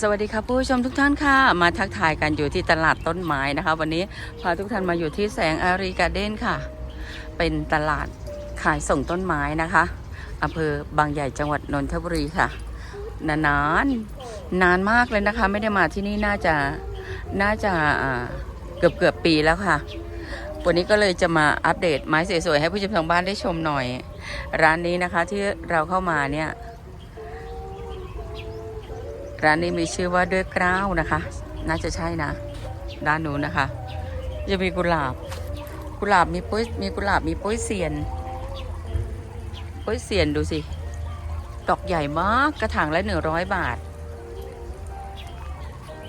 สวัสดีค่ะผู้ชมทุกท่านค่ะ มาทักทายกันอยู่ที่ตลาดต้นไม้นะคะ วันนี้พาทุกท่านมาอยู่ที่แสงอารีการ์เด้นค่ะ เป็นตลาดขายส่งต้นไม้นะคะอำเภอบางใหญ่จังหวัดนนทบุรีค่ะ นานานนานมากเลยนะคะ ไม่ได้มาที่นี่น่าจะน่าจะเกือบเกือบปีแล้วค่ะ วันนี้ก็เลยจะมาอัปเดตไม้สวยๆให้ผู้ชมทางบ้านได้ชมหน่อย ร้านนี้นะคะที่เราเข้ามาเนี่ย ร้านนี้มีชื่อว่าด้วยกล้าวนะคะ น่าจะใช่นะ ด้านนู้นนะคะ จะมีกุหลาบ กุหลาบมีปุ้ยมีกุหลาบมีปุ้ยเสียน ปุ้ยเสียนดูสิ ดอกใหญ่มากกระถางละหนึ่งร้อยบาท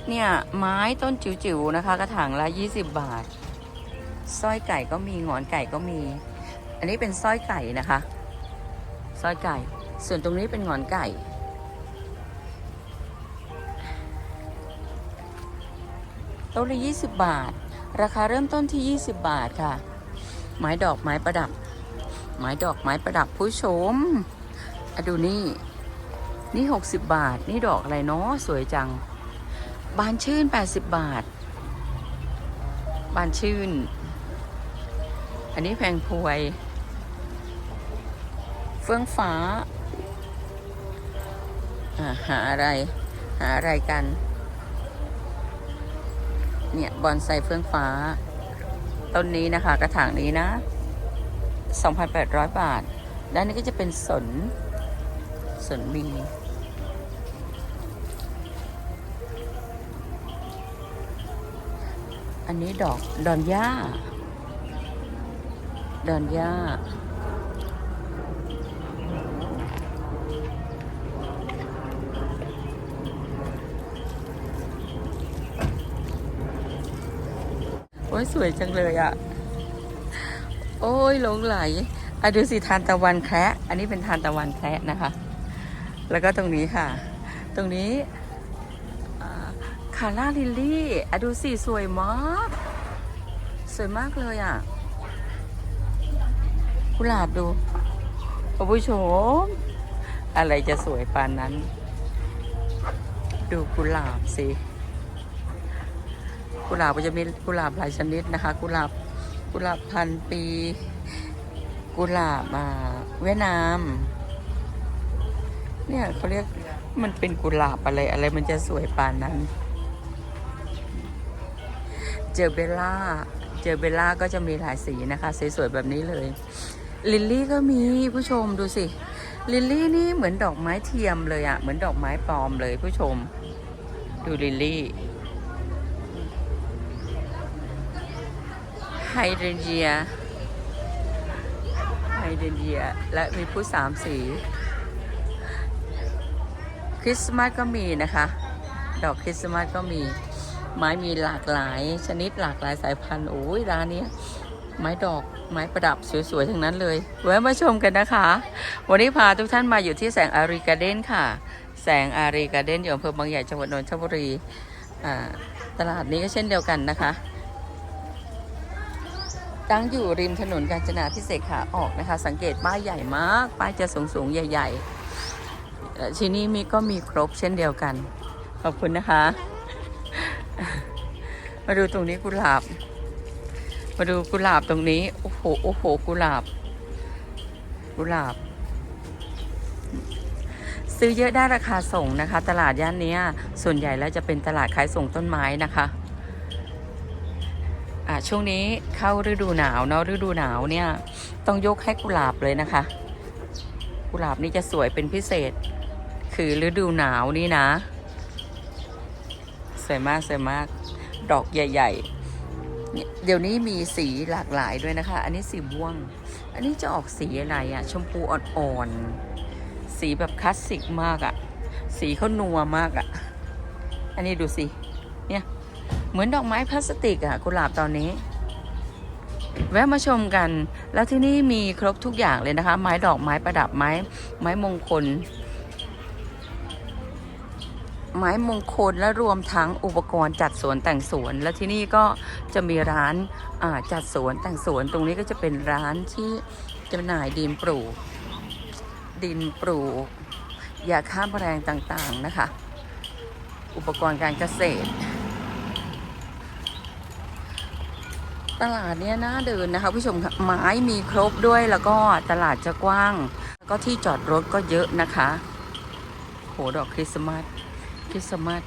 เนี่ยไม้ต้นจิ๋วๆนะคะ กระถางละยี่สิบบาทสร้อยไก่ก็มีงอนไก่ก็มี อันนี้เป็นสร้อยไก่นะคะสร้อยไก่ ส่วนตรงนี้เป็นงอนไก่ ต้นละ 20 บาท ราคาเริ่มต้นที่ 20 บาทค่ะ ไม้ดอกไม้ประดับ ไม้ดอกไม้ประดับผู้ชมอะดูนี่ นี่ 60 บาท นี่ดอกอะไรเนาะสวยจัง บานชื่น 80 บาท บานชื่น อันนี้แพงพวย เฟื่องฟ้า หาอะไร หาอะไรกัน เนี่ยบอนไซเฟื่องฟ้า ต้นนี้นะคะ กระถางนี้นะ 2,800 บาท ด้านนี้ก็จะเป็นสน สนมีอันนี้ดอกดอนหญ้าดอนหญ้า อ้ยสวยจังเลยอะ่ะ โอ้ยหลงไหลอะดูสิทานตะวันแคระอันนี้เป็นทานตะวันแคระนะคะ แล้วก็ตรงนี้ค่ะ ตรงนี้คาร่าลิลลี่อะดูสิสวยมาก สวยมากเลยอะ่ะกุหลาบดูคุณผู้ชม อะไรจะสวยปานนั้น ดูกุหลาบสิ กุหลาบก็จะมีกุหลาบหลายชนิดนะคะ กุหลาบกุหลาบพันปี กุหลาบเวียดนาม เนี่ยเขาเรียกมันเป็นกุหลาบอะไรอะไรมันจะสวยปานนั้น เจอเบลล่า เจอเบลล่าก็จะมีหลายสีนะคะสวยๆแบบนี้เลย ลิลลี่ก็มีผู้ชมดูสิ ลิลลี่นี่เหมือนดอกไม้เทียมเลยอะเหมือนดอกไม้ปลอมเลยผู้ชม ดูลิลลี่ ไฮเดรนเยีย ไฮเดรนเยีย และมีพุทธสามสี คริสต์มาสก็มีนะคะ ดอกคริสต์มาสก็มี ไม้มีหลากหลายชนิดหลากหลายสายพันธุ์ โอ้ยร้านนี้ ไม้ดอกไม้ประดับสวยๆ ทั้งนั้นเลยแวะมาชมกันนะคะ วันนี้พาทุกท่านมาอยู่ที่แสงอารีการ์เด้นค่ะ แสงอารีการ์เด้นอยู่อำเภอบางใหญ่จังหวัดนนทบุรีอ่าตลาดนี้ก็เช่นเดียวกันนะคะ ตั้งอยู่ริมถนนกาญจนาพิเศษขาออกนะคะ สังเกตป้ายใหญ่มาก ป้ายจะสูงสูงใหญ่ๆเอ่ที่นี่มีก็มีครบเช่นเดียวกัน ขอบคุณนะคะ มาดูตรงนี้กุหลาบ มาดูกุหลาบตรงนี้ โอ้โห โอ้โห กุหลาบ กุหลาบ ซื้อเยอะได้ราคาส่งนะคะ ตลาดย่านนี้ส่วนใหญ่แล้วจะเป็นตลาดขายส่งต้นไม้นะคะ อะช่วงนี้เข้าฤดูหนาวเนาะฤดูหนาวเนี่ยต้องยกให้กุหลาบเลยนะคะ กุหลาบนี่จะสวยเป็นพิเศษ คือฤดูหนาวนี่นะ สวยมากสวยมาก ดอกใหญ่ ๆเนี่ยเดี๋ยวนี้มีสีหลากหลายด้วยนะคะ อันนี้สีม่วง อันนี้จะออกสีอะไรอะชมพูอ่อนๆสีแบบคลาสสิกมากอะสีเขานัวมากอะอันนี้ดูสิเนี่ย เหมือนดอกไม้พลาสติกอะกุหลาบตอนนี้ แวะมาชมกัน แล้วที่นี่มีครบทุกอย่างเลยนะคะ ไม้ดอกไม้ประดับไม้ไม้มงคล ไม้มงคลและรวมทั้งอุปกรณ์จัดสวนแต่งสวน แล้วที่นี่ก็จะมีร้านจัดสวนแต่งสวนตรงนี้ก็จะเป็นร้านที่จำหน่ายดินปลูก ดินปลูกยาฆ่าแมลงต่างๆนะคะ อุปกรณ์การเกษตร ตลาดเนี้ยน่าเดินนะคะผู้ชมค่ะไม้มีครบด้วยแล้วก็ตลาดจะกว้าง แล้วก็ที่จอดรถก็เยอะนะคะ โหดอกคริสต์มาสคริสต์มาส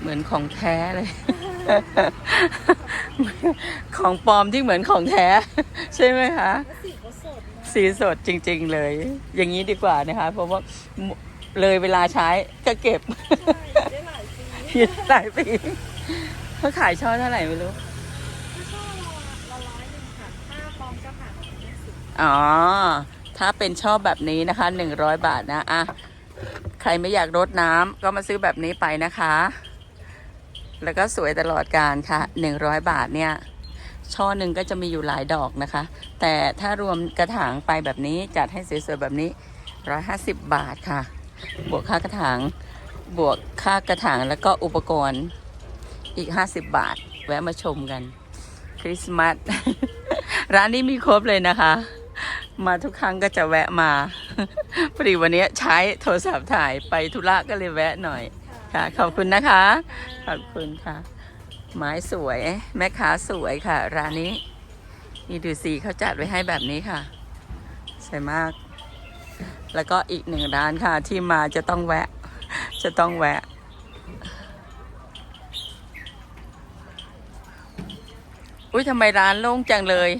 เหมือนของแท้เลย ของปลอมที่เหมือนของแท้ ใช่ไหมคะสีเขาสดนะสีสดจริง ๆ เลย อย่างนี้ดีกว่านะคะ เพราะว่าเลยเวลาใช้ก็เก็บได้หลายปียืดหลายปี เขาขายช่อเท่าไหร่ไม่รู้ถ้าชอละร้อยหนึ่งค่ะถ้าปลอมก็ผ่านยี่สิบอ๋อ ถ้าเป็นช่อแบบนี้นะคะหนึ่งร้อยบาทนะอะใครไม่อยากรดน้ำก็มาซื้อแบบนี้ไปนะคะ แล้วก็สวยตลอดการค่ะหนึ่งร้อยบาทเนี่ย ช่อหนึ่งก็จะมีอยู่หลายดอกนะคะ แต่ถ้ารวมกระถางไปแบบนี้จัดให้สวยๆแบบนี้ร้อยห้าสิบบาทค่ะ บวกค่ากระถาง บวกค่ากระถางแล้วก็อุปกรณ์ อีกห้าสิบบาท แวะมาชมกัน คริสต์มาส ร้านนี้มีครบเลยนะคะ มาทุกครั้งก็จะแวะมาพอดีวันนี้ใช้โทรศัพท์ถ่ายไปธุระก็เลยแวะหน่อย ค่ะ ขอบคุณนะคะ ขอบคุณค่ะ ไม้สวย แม่ค้าสวยค่ะ ร้านนี้นี่ดูสีเขาจัดไว้ให้แบบนี้ค่ะสวยมาก แล้วก็อีกหนึ่งร้านค่ะที่มาจะต้องแวะ จะต้องแวะ อุ้ยทำไมร้านโล่งจังเลย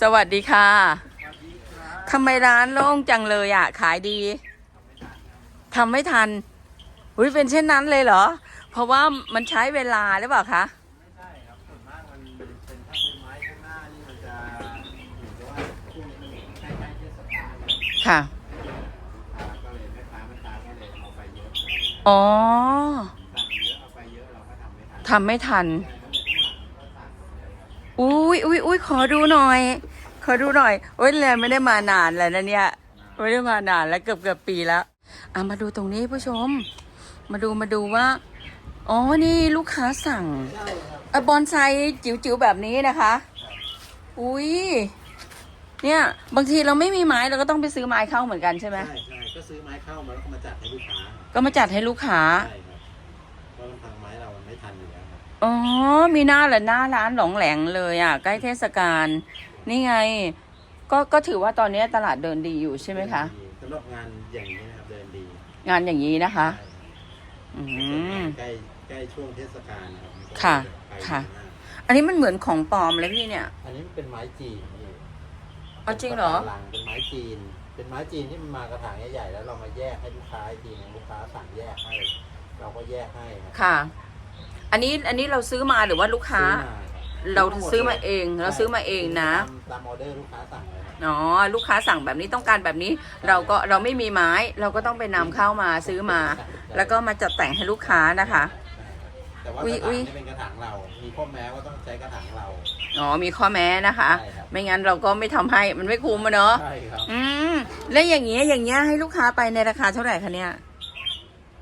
สวัสดีค่ะทำไมร้านโล่งจังเลยอะ ขายดีทำไม่ทันอุ้ยเป็นเช่นนั้นเลยเหรอ เพราะว่ามันใช้เวลาหรือเปล่าคะไม่ใช่ครับส่วนมากมันเป็นถ้าเป็นไม้ข้างหน้านี่มันจะเหมือนกับว่าช่วงนี้มันใกล้ๆเทศกาลแล้วค่ะลูกค้าก็เลยแม่ค้าแม่ค้าก็เลยเอาไปเยอะอ๋อสั่งเยอะเอาไปเยอะเราก็ทำไม่ทันทำไม่ทัน อุ้ยอุ้ยอุ้ยขอดูหน่อย ขอดูหน่อยโอ้ยแลนไม่ได้มานานแล้วนะเนี่ย ไม่ได้มานานแล้วเกือบเกือบปีแล้วอะมาดูตรงนี้ผู้ชม มาดูมาดูว่า อ๋อ นี่ลูกค้าสั่งใช่ครับอะบอนไซจิ๋วๆแบบนี้นะคะ อุ้ย เนี่ย บางทีเราไม่มีไม้เราก็ต้องไปซื้อไม้เข้าเหมือนกันใช่ไหมใช่ใช่ก็ซื้อไม้เข้ามาแล้วก็มาจัดให้ลูกค้า ก็มาจัดให้ลูกค้า ใช่ อยู่แล้วครับอ๋อ มีหน้าแหละหน้าร้านหลงแหลงเลยอะ ใกล้เทศกาลนี่ไง ก็ก็ถือว่าตอนนี้ตลาดเดินดีอยู่ใช่ไหมคะ สำหรับงานอย่างนี้นะครับเดินดีงานอย่างนี้นะคะใช่ครับอืม ใกล้ใกล้ช่วงเทศกาลนะครับมันก็ค่ะ ไปดีค่ะมากอันนี้มันเหมือนของปลอมเลยพี่เนี่ย อันนี้มันเป็นไม้จีนพี่เอาจริงเหรอ ป็นปะการังเป็นไม้จีน เป็นไม้จีนที่มันมากระถางใหญ่ๆแล้วเรามาแยกให้ลูกค้าอีกทีหนึงลูกค้าสั่งแยกให้ เราก็แยกให้ครับค่ะ อันนี้อันนี้เราซื้อมาหรือว่าลูกค้าซื้อมาครับเราซื้อมาเอง เราซื้อมาเองนะตามตามออเดอร์ลูกค้าสั่งเลยครับอ๋อลูกค้าสั่งแบบนี้ต้องการแบบนี้ เราก็เราไม่มีไม้ เราก็ต้องไปนำเข้ามาซื้อมา แล้วก็มาจัดแต่งให้ลูกค้านะคะใช่ครับแต่ว่าอุ๊กยระอุ๊ถางยนี่เป็นกระถางเรา มีข้อแม้ว่าต้องใช้กระถางเรา อ๋อ มีข้อแม้นะคะใช่ครับไม่งั้นเราก็ไม่ทำให้ มันไม่คุ้มอะเนาะ ใช่ครับ อืม แล้วอย่างเงี้ย อย่างเงี้ยให้ลูกค้าไปในราคาเท่าไหร่คะเนี่ย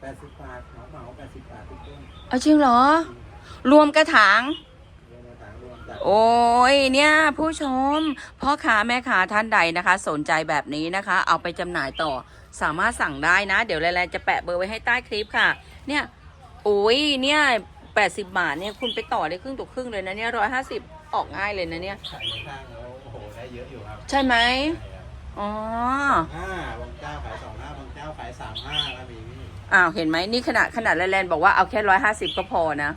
แปดสิบบาท เอาจริงเหรอ รวมกระถางรวมกระถางรวมจัดโอ้ยเนี่ย ผู้ชมพ่อค้าแม่ค้าท่านใดนะคะ สนใจแบบนี้นะคะ เอาไปจำหน่ายต่อ สามารถสั่งได้นะ เดี๋ยวแลนจะแปะเบอร์ไว้ให้ใต้คลิปค่ะ เนี่ยโอ้ยเนี่ยแปดสิบบาทเนี่ยคุณไปต่อได้ครึ่งต่อครึ่งเลยนะเนี่ยร้อยห้าสิบออกง่ายเลยนะเนี่ยขายข้างๆแล้วโอ้โหได้เยอะอยู่ครับใช่ไหมใช่ครับอ๋อห้าบางเจ้าขายสองห้าบางเจ้าขายสามห้าก็มีพี่ อ้าวเห็นไหมนี่ขนาดขนาดแลนบอกว่าเอาแค่ร้อยห้าสิบก็พอนะ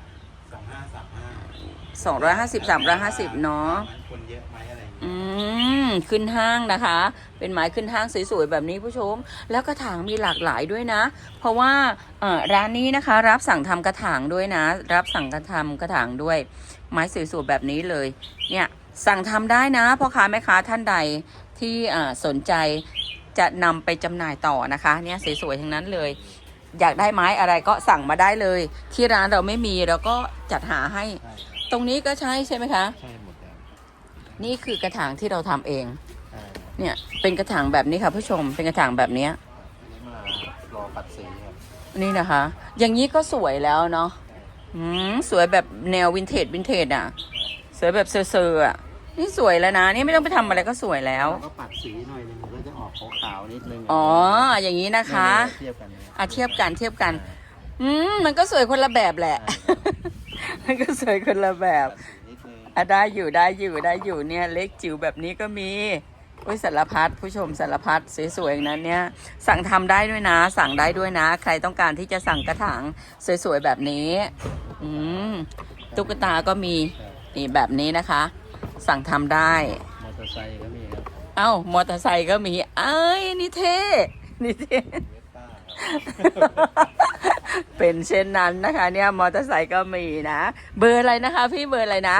สองห้าสามห้าสองร้อยห้าสิบสามร้อยห้าสิบเนาะมันคนเยอะไหมอะไรอย่างเงี้ยอืมขึ้นห้างนะคะ เป็นไม้ขึ้นห้างสวยๆแบบนี้ผู้ชม แล้วกระถางมีหลากหลายด้วยนะ เพราะว่าเอ่อร้านนี้นะคะ รับสั่งทำกระถางด้วยนะ รับสั่งกระทำกระถางด้วย ไม้สวยๆแบบนี้เลย เนี่ยสั่งทำได้นะพ่อค้าแม่ค้าท่านใดที่เอ่อสนใจจะนำไปจำหน่ายต่อนะคะ เนี่ยสวยๆทั้งนั้นเลย อยากได้ไม้อะไรก็สั่งมาได้เลย ที่ร้านเราไม่มีเราก็จัดหาให้ ใช่ครับตรงนี้ก็ใช่ใช่ไหมคะ ใช่หมดแล้วนี่คือกระถางที่เราทำเอง ใช่ครับเนี่ยเป็นกระถางแบบนี้ค่ะผู้ชม เป็นกระถางแบบเนี้ยอันนี้มารอปัดสีครับนี่นะคะ อย่างนี้ก็สวยแล้วเนาะอืมสวยแบบแนววินเทจวินเทจอะ สวยแบบเซอร์ๆอะ นี่สวยแล้วนะ นี่ไม่ต้องไปทำอะไรก็สวยแล้ว เราก็ปัดสีหน่อยหนึงมันก็จะออกอกขาวๆนิดนึงอ๋อ อย่างนี้นะคะเทียบกันนี่ อะเทียบกันเทียบกันอืมมันก็สวยคนละแบบแหละ มันก็สวยคนละแบบนิดนึงอะได้อยู่ได้อยู่ได้อยู่เนี่ย เล็กจิ๋วแบบนี้ก็มีอุ้ยสารพัดผู้ชมสารพัดสวยๆนั้นเนี่ย สั่งทำได้ด้วยนะ สั่งได้ด้วยนะ ใครต้องการที่จะสั่งกระถางสวยๆแบบนี้ อืมตุ๊กตาก็มีนี่แบบนี้นะคะ สั่งทำได้ มอเตอร์ไซค์ก็มีครับ เอ้ามอเตอร์ไซค์ก็มี เอ้ยนี่เท่นี่เท่ เวสป้าครับเป็นเช่นนั้นนะคะ เนี่ยมอเตอร์ไซค์ก็มีนะ เบอร์อะไรนะคะ พี่เบอร์อะไรนะ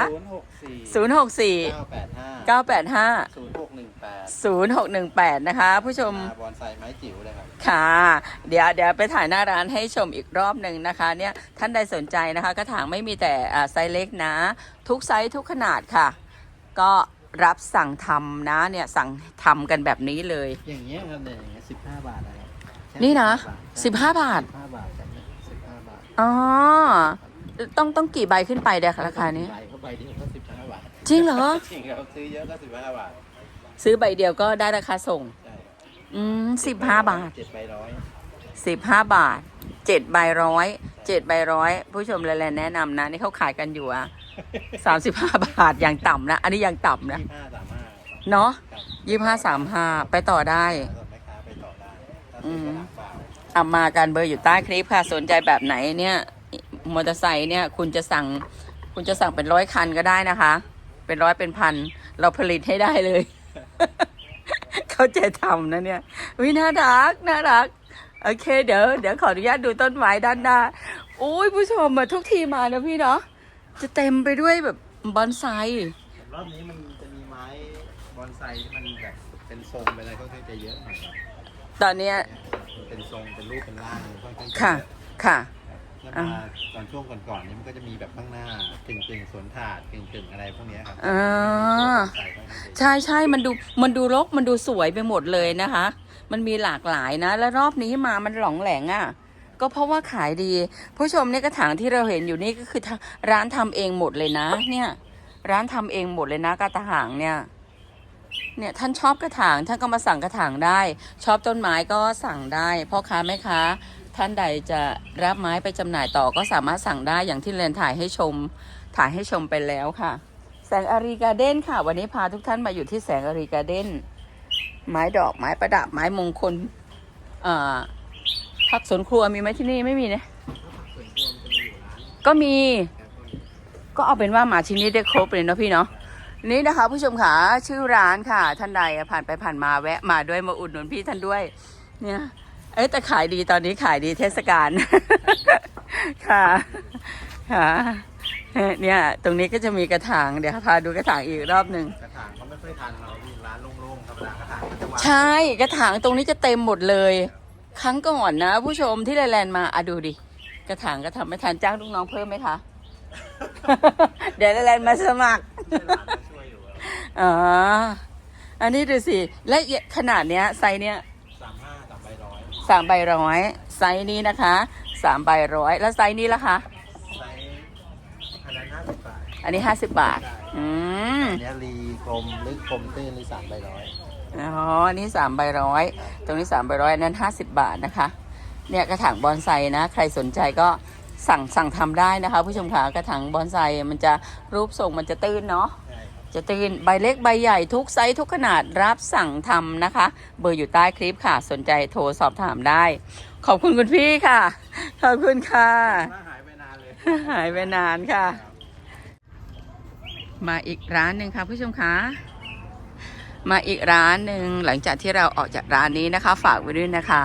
ศูนย์หกสี่064 เก้าแปดห้า985 ศูนย์หกหนึ่งแปด0618 นะคะ ผู้ชม บอนไซไม้จิ๋วเลยครับ ค่ะ เดี๋ยวเดี๋ยวไปถ่ายหน้าร้านให้ชมอีกรอบหนึ่งนะคะ เนี่ยท่านใดสนใจนะคะกระถางไม่มีแต่อ่าไซส์เล็กนะ ทุกไซส์ทุกขนาดค่ะ ก็รับสั่งทำนะเนี่ยสั่งทำกันแบบนี้เลย อย่างเงี้ยครับเนี่ยอย่างเงี้ยสิบห้าบาทนะครับแค่ นี่นะ15 15บาทสิบห้าบาทครับเนี่ยสิบห้าบาทอ๋อ ต้องต้องกี่ใบขึ้นไปเดี๋ยวราคานี้ ใบเข้าใบเดียวก็สิบห้าบาทจริงเหรอ จริงครับซื้อเยอะก็สิบห้าบาทซื้อใบเดียวก็ได้ราคาส่ง ใช่อืมสิบห้าบาท เจ็ดใบร้อยสิบห้าบาทเจ็ดใบร้อยเจ็ดใบร้อยผู้ชมแลนแนะนำนะ นี่เขาขายกันอยู่อะสามสิบห้าบาทอย่างต่ำนะ อันนี้อย่างต่ำนะ ยี่ห้าสามห้าเนาะครับยี่ห้าสามห้าไปต่อได้สำหรับแม่ค้าไปต่อได้ถ้า อืมระดาษเอามากันเบอร์อยู่ใต้คลิปค่ะ สนใจแบบไหนเนี่ย มอเตอร์ไซค์เนี่ย คุณจะสั่ง คุณจะสั่งเป็นร้อยคันก็ได้นะคะ เป็นร้อยเป็นพัน เราผลิตให้ได้เลย เข้าใจทำนะเนี่ยวิน่ารักน่ารัก โอเค เดี๋ยวเดี๋ยวขออนุญาตดูต้นไม้ด้านหน้าโอ้ยผู้ชมมาทุกทีมานะพี่เนาะจะเต็มไปด้วยแบบบอนไซรอบนี้มันจะมีไม้บอนไซที่มันแบบเป็นทรงเป็นอะไรค่อนข้าจะเยอะหน่อย ตอนเนี้ยมันเป็นทรงเป็นรูปเป็นร่างค่อนข้างจะค่ะเยอค่ะ แล้วมาตอนช่วงก่อนๆนี้มันก็จะมีแบบข้างหน้ากึ่งกึ่งๆสวนถาดกึ่งกึ่งๆอะไรพวกเนี้ยครับอ่าใส่ค่อนข้างจะเยอะใช่ใช่มันดูมันดูรกมันดูสวยไปหมดเลยนะคะ มันมีหลากหลายนะ แล้วรอบนี้มามันหลองแหลงอะ่ะ ก็เพราะว่าขายดี ผู้ชมเนี่ยกระถางที่เราเห็นอยู่นี่ก็คือทาร้านทำเองหมดเลยนะ เนี่ย ร้านทำเองหมดเลยนะกระถางเนี่ย เนี่ยท่านชอบกระถางท่านก็มาสั่งกระถางได้ ชอบต้นไม้ก็สั่งได้พ่อค้าแม่ค้าท่านใดจะรับไม้ไปจำหน่ายต่อก็สามารถสั่งได้อย่างที่เรนถ่ายให้ชมถ่ายให้ชมไปแล้วค่ะ แสงอารีการ์เด้นค่ะ วันนี้พาทุกท่านมาอยู่ที่แสงอารีการ์เด้นไม้ดอกไม้ประดับไม้มงคลอ่าผักสวนครัวมีไหมที่นี่ไม่มีนะก็มี ก็มีก็เอาเป็นว่ามาที่นี่ได้ครบเลยเนาะพี่เนาะ นี่นะคะ ผู้ชมค่ะชื่อร้านค่ะท่านใดผ่านไปผ่านมาแวะมาด้วยมาอุดหนุนพี่ท่านด้วย เนี่ยเอ้ยแต่ขายดีตอนนี้ขายดีเทศกาลค่ะค่ะเนี่ย ตรงนี้ก็จะมีกระถางเดี๋ยวพาดูกระถางอีกรอบหนึ่งกระถางเขาไม่ค่อยทันเรามีร้านโล่งๆธรรมดากระถางมันจะวางใช่กระถางตรงนี้จะเต็มหมดเลย ครั้งก่อนนะ ผู้ชมที่ไลแลนด์มาอะดูดิกระถางก็ทำไม่ทันจ้างลูกน้องเพิ่มไหมคะ เดี๋ยวไลแลนด์มาสมัคร อยู่ครับอ๋อ อันนี้ดูสิ และขนาดเนี้ยไซส์เนี้ยสามห้าสามใบร้อยสามใบร้อยไซส์นี้นะคะสามใบร้อยแล้วไซส์นี้ล่ะคะไซส์อันนั้นห้าสิบบาทอันนี้ห้าสิบบาท อืมอันเนี้ยรีกลมลึกกลมตื้นนี่สามใบร้อยอ๋ออันนี้สามใบร้อยตรงนี้สามใบร้อยนั้นห้าสิบบาทนะคะ เนี่ยกระถางบอนไซนะ ใครสนใจก็สั่งสั่งทำได้นะคะ ผู้ชมค่ะกระถางบอนไซมันจะรูปทรงมันจะตื้นเนาะใช่ครับ จะตื่นใบเล็กใบใหญ่ทุกไซส์ทุกขนาดรับสั่งทำนะคะ เบอร์อยู่ใต้คลิปค่ะ สนใจโทรสอบถามได้ ขอบคุณคุณพี่ค่ะ ขอบคุณค่ะหน้าหายไปนานเลย หายไปนานค่ะ มาอีกร้านหนึ่งค่ะผู้ชมคะมาอีกร้านหนึ่งหลังจากที่เราออกจากร้านนี้นะคะ ฝากไว้ด้วยนะคะ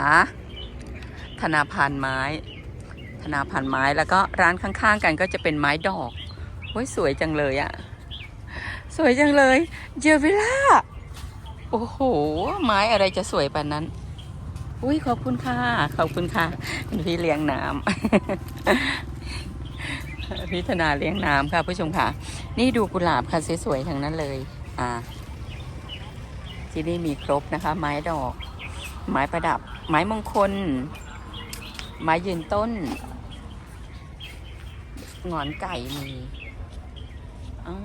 ธนาพันธ์ไม้ ธนาพันธ์ไม้แล้วก็ร้านข้างๆ กันก็จะเป็นไม้ดอกโอ้ยสวยจังเลยอะ สวยจังเลยเจอวิล่า โอ้โห ไม้อะไรจะสวยปานนั้น อุ้ยขอบคุณค่ะ ขอบคุณค่ะพี่เลี้ยงน้ำ พิธนาเลี้ยงน้ำค่ะผู้ชมค่ะ นี่ดูกุหลาบค่ะสวยๆทั้งนั้นเลย อ่า ที่นี่มีครบนะคะ ไม้ดอก ไม้ประดับ ไม้มงคล ไม้ยืนต้นงอนไก่มีอ๋อ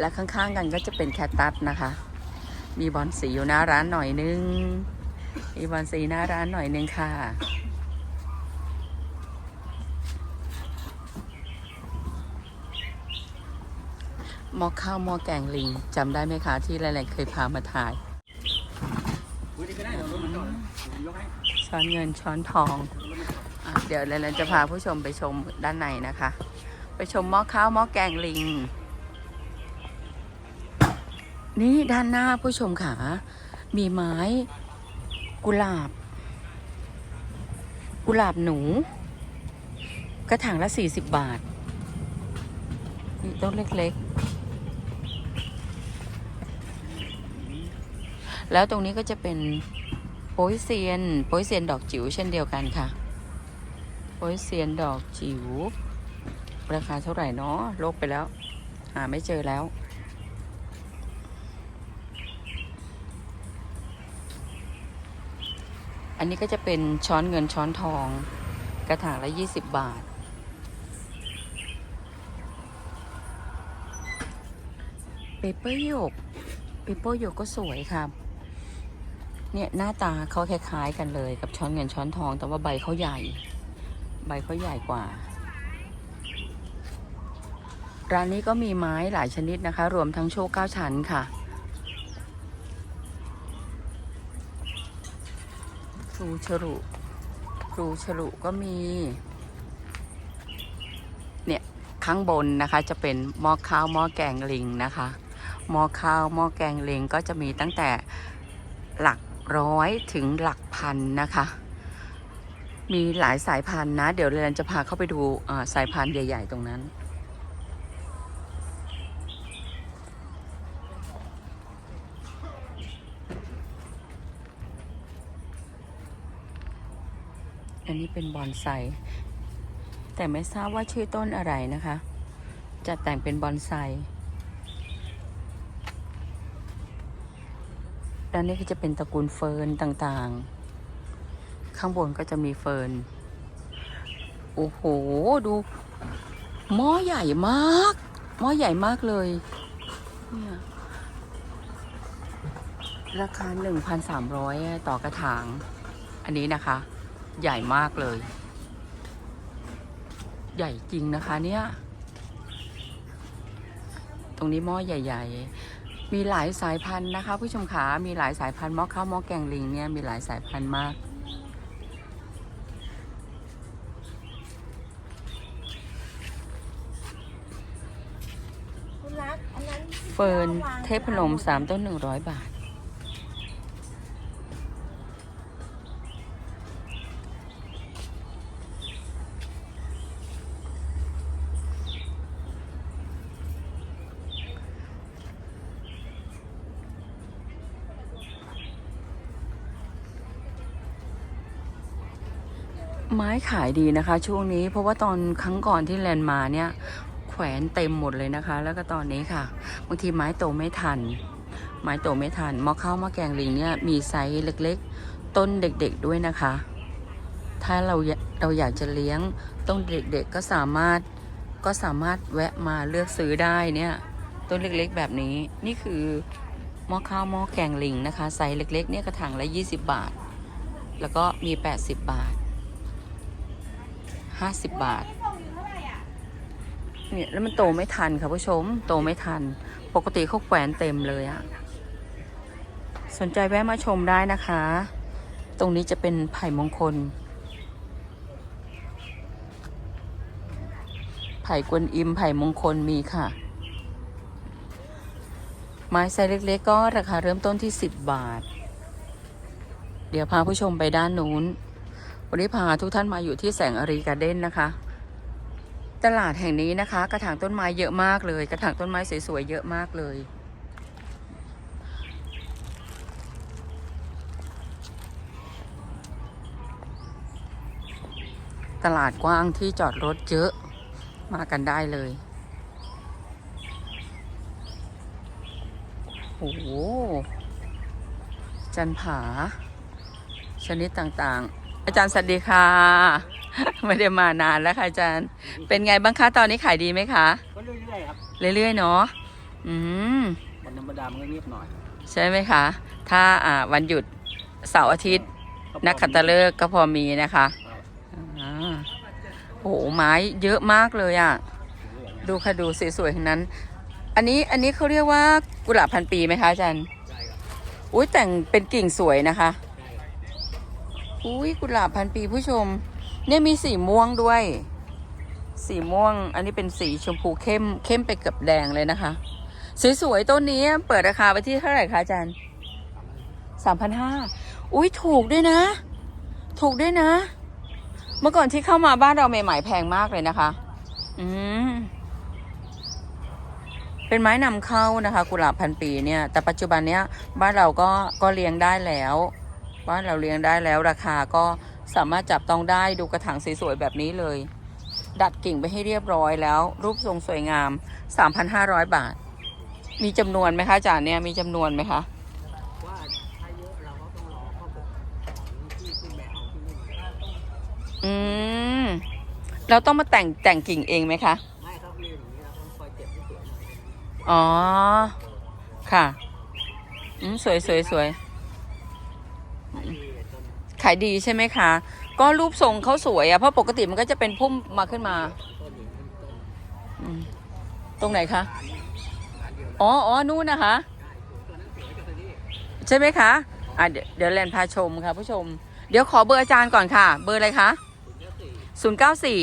และข้างๆกันก็จะเป็นแคตตัสนะคะ มีบอลสีอยู่หน้าร้านหน่อยนึง มีบอลสีหน้าร้านหน่อยนึงค่ะหม้อข้าวหม้อแกงลิงจำได้ไหมคะที่หลายๆเคยพามาถ่ายช้อนเงินช้อนทองอเดี๋ยวเราจะพาผู้ชมไปชมด้านในนะคะ ไปชมหม้อข้าวหม้อแกงลิง นี่ด้านหน้าผู้ชมค่ะมีไม้กุหลาบ กุหลาบหนู กระถางละสี่สิบบาทนี่ต้นเล็กๆ แล้วตรงนี้ก็จะเป็นโป้ยเซียน โป้ยเซียนดอกจิ๋วเช่นเดียวกันค่ะ โป้ยเซียนดอกจิ๋วราคาเท่าไหร่เนาะลบไปแล้ว หาไม่เจอแล้ว อันนี้ก็จะเป็นช้อนเงินช้อนทอง กระถางละ 20 บาท เปเปอร์หยก เปเปอร์หยกก็สวยครับเนี่ยหน้าตาเขาคล้ายๆกันเลยกับช้อนเงินช้อนทอง แต่ว่าใบเขาใหญ่ ใบเขาใหญ่กว่า ร้านนี้ก็มีไม้หลายชนิดนะคะ รวมทั้งโชคเก้าชั้นค่ะ รูฉลุครูฉลุก็มี เนี่ยข้างบนนะคะจะเป็นหม้อข้าวหม้อแกงลิงนะคะหม้อข้าวหม้อแกงลิงก็จะมีตั้งแต่หลักร้อยถึงหลักพันนะคะ มีหลายสายพันธุ์นะ เดี๋ยวเรนจะพาเข้าไปดูสายพันธุ์ใหญ่ ๆ ตรงนั้น อันนี้เป็นบอนไซ แต่ไม่ทราบว่าชื่อต้นอะไรนะคะ จะแต่งเป็นบอนไซด้านนี้ก็จะเป็นตระกูลเฟิร์นต่างๆ ข้างบนก็จะมีเฟิร์น โอ้โห ดู หม้อใหญ่มาก หม้อใหญ่มากเลย เนี่ยราคา 1,300 ต่อกระถาง อันนี้นะคะ ใหญ่มากเลย ใหญ่จริงนะคะเนี่ย ตรงนี้หม้อใหญ่ ๆ มีหลายสายพันธุ์นะคะ ผู้ชมขามีหลายสายพันธุ์หม้อข้าวหม้อแกงลิงเนี่ยมีหลายสายพันธุ์มากคุณรักอันนั้นเฟิร์นเทพนมสามต้นหนึ่งร้อยบาท ขายดีนะคะ ช่วงนี้เพราะว่าตอนครั้งก่อนที่แลนมาเนี่ย แขวนเต็มหมดเลยนะคะ แล้วก็ตอนนี้ค่ะบางทีไม้โตไม่ทัน ไม้โตไม่ทันมอข้าวมอแกงลิงเนี่ยมีไซส์เล็กๆ ต้นเด็กๆด้วยนะคะ ถ้าเราเราอยากจะเลี้ยงต้นเด็กๆก็สามารถก็สามารถแวะมาเลือกซื้อได้เนี่ยต้นเล็กๆแบบนี้นี่คือหม้อข้าวหม้อแกงลิงนะคะไซส์เล็กๆเนี่ยกระถางละ 20 บาท แล้วก็มี 80 บาท 50บาท เนี่ยแล้วมันโตไม่ทันค่ะผู้ชม โตไม่ทัน ปกติเขาแขวนเต็มเลยอะสนใจแวะมาชมได้นะคะ ตรงนี้จะเป็นไผ่มงคล ไผ่กวนอิมไผ่มงคลมีค่ะ ไม้ไซส์เล็กๆก็ราคาเริ่มต้นที่ 10 บาท เดี๋ยวพาผู้ชมไปด้านนู้น วันนี้พาทุกท่านมาอยู่ที่แสงอารีการ์เด้นนะคะ ตลาดแห่งนี้นะคะ กระถางต้นไม้เยอะมากเลย กระถางต้นไม้สวยๆเยอะมากเลย ตลาดกว้างที่จอดรถเยอะมากันได้เลยโอ้โหจันผา ชนิดต่างๆ อาจารย์สวัสดีค่ะ ไม่ได้มานานแล้วค่ะอาจารย์ เป็นไงบ้างคะตอนนี้ขายดีไหมคะก็เรื่อยๆครับเรื่อยๆเนาะอืมวันธรรมดามันก็เงียบหน่อยใช่ไหมคะ ถ้าอ่าวันหยุดเสาร์อาทิตย์นักขัตฤกษ์ก็พอมีนะคะอ่าโอ้โหไม้เยอะมากเลยอะ่ะดูค่ะดูสวยๆทั้งนั้น อันนี้อันนี้เขาเรียกว่ากุหลาบพันปีไหมคะอาจารย์ใช่ครับอุ้ยแต่งเป็นกิ่งสวยนะคะใช่ครับ อุ้ยกุหลาบพันปีผู้ชม เนี่ยมีสีม่วงด้วย สีม่วง อันนี้เป็นสีชมพูเข้มเข้มไปเกือบแดงเลยนะคะ สวยๆต้นนี้เปิดราคาไปที่เท่าไหร่คะอาจารย์สามพันห้าอุ้ยถูกด้วยนะ ถูกด้วยนะ เมื่อก่อนที่เข้ามาบ้านเราใหม่ๆแพงมากเลยนะคะ อืมเป็นไม้นำเข้านะคะ กุหลาบพันปีเนี่ย แต่ปัจจุบันเนี้ยบ้านเราก็ก็เลี้ยงได้แล้ว บ้านเราเลี้ยงได้แล้วราคาก็สามารถจับต้องได้ดูกระถางสวยๆแบบนี้เลย ดัดกิ่งไปให้เรียบร้อยแล้ว รูปทรงสวยงาม 3,500 บาท มีจำนวนไหมคะอาจารย์เนี่ยมีจำนวนไหมคะว่าถ้าเยอะเราก็ต้องรอเข้าบกของที่ขึ้นไปเอาที่นี่อืมเราต้องมาแต่งแต่งกิ่งเองไหมคะไม่ครับเรียนอย่างนี้เราต้องคอยเก็บให้สวยหน่อยอ๋อค่ะ อืมสวยสวยสวยไอ้ที่ต้น ขายดีใช่ไหมคะ ก็รูปทรงเขาสวยอะเพราะปกติมันก็จะเป็นพุ่มมาขึ้นมา ตรงไหนคะ อ๋ออ๋อนู่นนะคะ ใช่ไหมคะอะเดี๋ยวเดี๋ยวแลนพาชมค่ะผู้ชม เดี๋ยวขอเบอร์อาจารย์ก่อนค่ะ เบอร์อะไรคะถึงจะสี่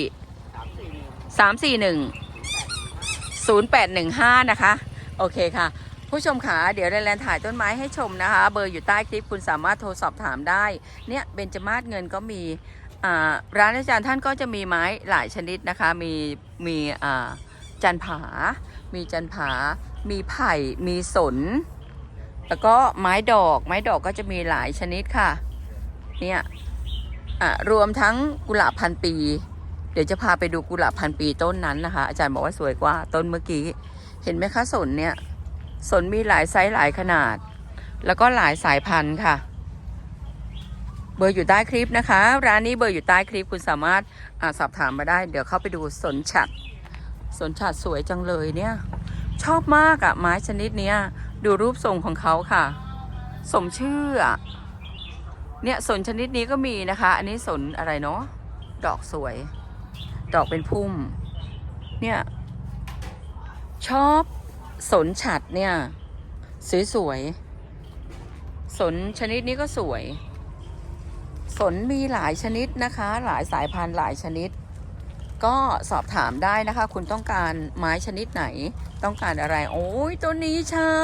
สามสี่หนึ่ง341แปดหนึ่งห้านะคะ โอเคค่ะ ผู้ชมขาเดี๋ยวแลนถ่ายต้นไม้ให้ชมนะคะ เบอร์อยู่ใต้คลิปคุณสามารถโทรสอบถามได้ เนี่ยเบญจมาศเงินก็มีร้านอาจารย์ท่านก็จะมีไม้หลายชนิดนะคะ มีมีจันผา มีจันผา มีไผ่ มีสน แล้วก็ไม้ดอก ไม้ดอกก็จะมีหลายชนิดค่ะ เนี่ยรวมทั้งกุหลาบพันปี เดี๋ยวจะพาไปดูกุหลาบพันปีต้นนั้นนะคะ อาจารย์บอกว่าสวยกว่าต้นเมื่อกี้ เห็นไหมคะสนเนี่ย สนมีหลายไซส์หลายขนาด แล้วก็หลายสายพันธุ์ค่ะ เบอร์อยู่ใต้คลิปนะคะ ร้านนี้เบอร์อยู่ใต้คลิปคุณสามารถอาสอบถามมาได้ เดี๋ยวเข้าไปดูสนฉัด สนฉัดสวยจังเลยเนี่ย ชอบมากอะไม้ชนิดเนี้ย ดูรูปทรงของเขาค่ะ สมชื่ออะเนี่ยสนชนิดนี้ก็มีนะคะ อันนี้สนอะไรเนาะดอกสวย ดอกเป็นพุ่ม เนี่ย ชอบ สนฉัดเนี่ย สวยๆ สนชนิดนี้ก็สวย สนมีหลายชนิดนะคะ หลายสายพันธุ์หลายชนิด ก็สอบถามได้นะคะ คุณต้องการไม้ชนิดไหน ต้องการอะไร โอ้ยตัวนี้ใช่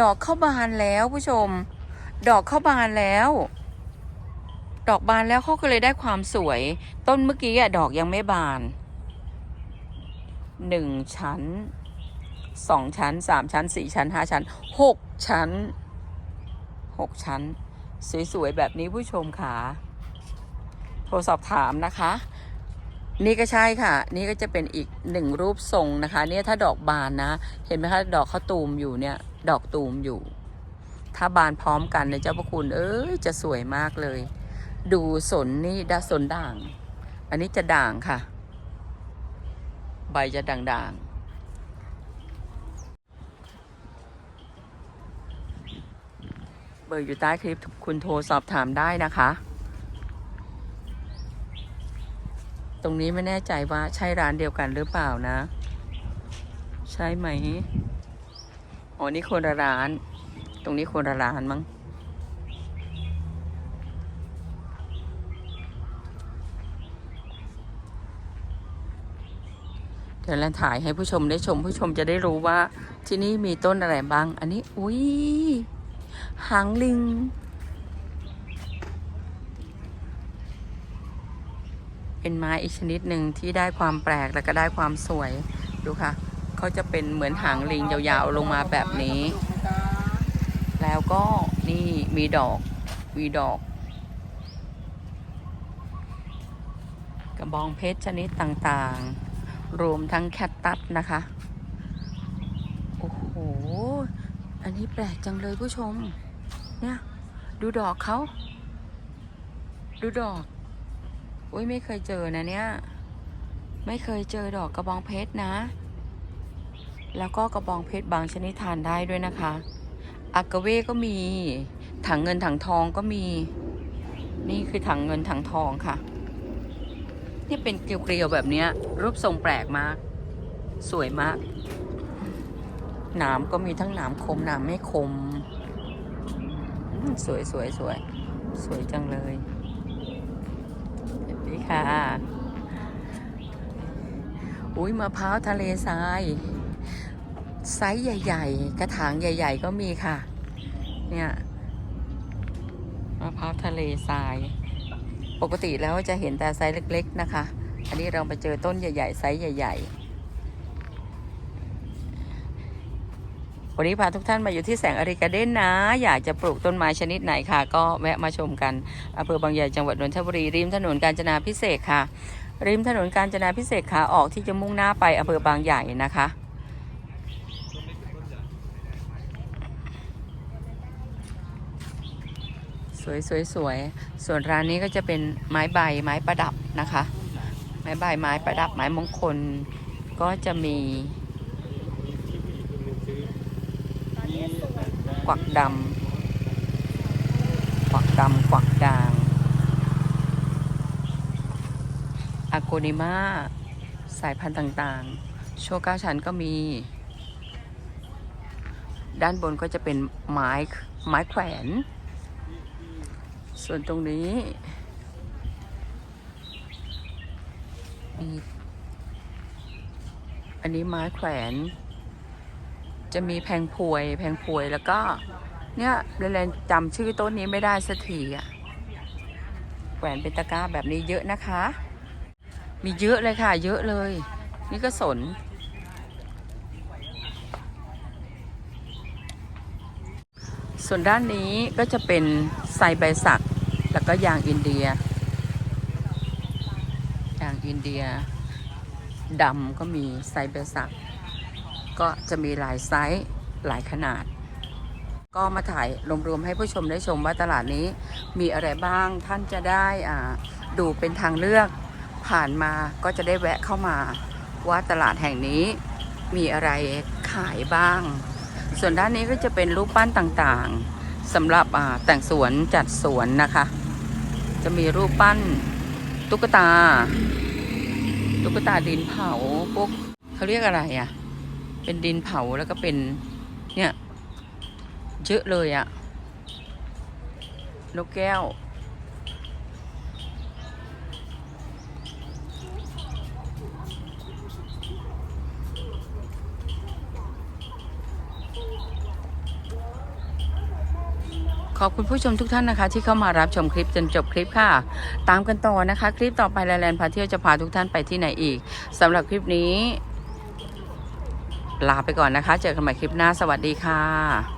ดอกเข้าบานแล้วผู้ชม ดอกเข้าบานแล้วดอกบานแล้วเขาก็เลยได้ความสวย ต้นเมื่อกี้อะดอกยังไม่บานหนึ่งชั้น สองชั้นสามชั้นสี่ชั้นห้าชั้นหกชั้นหกชั้น สวย ๆ แบบนี้ผู้ชมค่ะ โทรสอบถามนะคะ นี่ก็ใช่ค่ะ นี่ก็จะเป็นอีกหนึ่งรูปทรงนะคะ เนี่ยถ้าดอกบานนะ เห็นไหมคะ ดอกเขาตูมอยู่เนี่ย ดอกตูมอยู่ ถ้าบานพร้อมกันเนี่ยเจ้าพระคุณ เอ้ยจะสวยมากเลย ดูสนนี่ดาสนด่าง อันนี้จะด่างค่ะ ใบจะด่างๆ เบ อร์อยู่ใต้คลิปคุณโทรสอบถามได้นะคะ ตรงนี้ไม่แน่ใจว่าใช่ร้านเดียวกันหรือเปล่านะ ใช่ไหมอ๋อนี่คนละร้าน ตรงนี้คนละร้านมั้งเดี๋ยวเราถ่ายให้ผู้ชมได้ชมผู้ชมจะได้รู้ว่าที่นี่มีต้นอะไรบ้าง อันนี้ อุ้ย หางลิง เป็นไม้อีกชนิดหนึ่งที่ได้ความแปลกแล้วก็ได้ความสวย ดูค่ะ เขาจะเป็นเหมือนหางลิงยาวๆลงมาแบบนี้ แล้วก็นี่มีดอกมีดอกกระบองเพชรชนิดต่างๆ รวมทั้งแคตตัสนะคะ โอ้โห อันนี้แปลกจังเลยผู้ชม เนี่ย ดูดอกเขา ดูดอก อุ้ยไม่เคยเจอนะเนี่ย ไม่เคยเจอดอกกระบองเพชรนะ แล้วก็กระบองเพชรบางชนิดทานได้ด้วยนะคะ อากาเวก็มี ถังเงินถังทองก็มี นี่คือถังเงินถังทองค่ะนี่เป็นเกลียวๆแบบนี้รูปทรงแปลกมาก สวยมาก หนามก็มีทั้งหนามคมหนามไม่คม สวยสวยสวยสวยจังเลยเห็นไหมค่ะ อุ้ยมะพร้าวทะเลทรายไซส์ใหญ่ ๆ กระถางใหญ่ ๆ ก็มีค่ะ เนี่ยมะพร้าวทะเลทราย ปกติแล้วจะเห็นแต่ไซส์เล็ก ๆ นะคะ อันนี้เราไปเจอต้นใหญ่ ๆ ไซส์ใหญ่ ๆ วันนี้พาทุกท่านมาอยู่ที่แสงอริกาเด้นนะ อยากจะปลูกต้นไม้ชนิดไหนค่ะ ก็แวะมาชมกันอำเภอบางใหญ่จังหวัดนนทบุรีริมถนนกาญจนาพิเศษค่ะ ริมถนนกาญจนาพิเศษขาออกที่จะมุ่งหน้าไปอำเภอบางใหญ่นะคะ สวยสวยสวยส่วนร้านนี้ก็จะเป็นไม้ใบไม้ประดับนะคะ ไม้ใบไม้ประดับไม้มงคลก็จะมี ตอนนี้สวย กวักดำ กวักดำ กวักด่างอาโกนิมาสายพันธุ์ต่างๆ โชก้าชันก็มี ด้านบนก็จะเป็นไม้ไม้แขวน ส่วนตรงนี้มีอันนี้ไม้แขวน จะมีแพงพวย แพงพวยแล้วก็ เนี่ยเรนจำชื่อต้นนี้ไม่ได้สักทีอะแขวนเป็นตะกร้าแบบนี้เยอะนะคะ มีเยอะเลยค่ะ เยอะเลย นี่ก็สน ส่วนด้านนี้ก็จะเป็นไซใบสัก แล้วก็ยางอินเดีย ยางอินเดียดำก็มีไซใบสัก ก็จะมีหลายไซส์หลายขนาด ก็มาถ่ายรวมๆให้ผู้ชมได้ชมว่าตลาดนี้มีอะไรบ้างท่านจะได้อ่าดูเป็นทางเลือกผ่านมาก็จะได้แวะเข้ามาว่าตลาดแห่งนี้มีอะไรขายบ้าง ส่วนด้านนี้ก็จะเป็นรูปปั้นต่างๆสำหรับอ่าแต่งสวนจัดสวนนะคะ จะมีรูปปั้นตุ๊กตา ตุ๊กตาดินเผาพวกเขาเรียกอะไรอะ่ะ เป็นดินเผาแล้วก็เป็นเนี่ยเยอะเลยอะนกแก้ว ขอบคุณผู้ชมทุกท่านนะคะ ที่เข้ามารับชมคลิปจนจบคลิปค่ะ ตามกันต่อนะคะ คลิปต่อไปแลนด์พาเที่ยวจะพาทุกท่านไปที่ไหนอีกสำหรับคลิปนี้ ลาไปก่อนนะคะ เจอกันใหม่คลิปหน้าสวัสดีค่ะ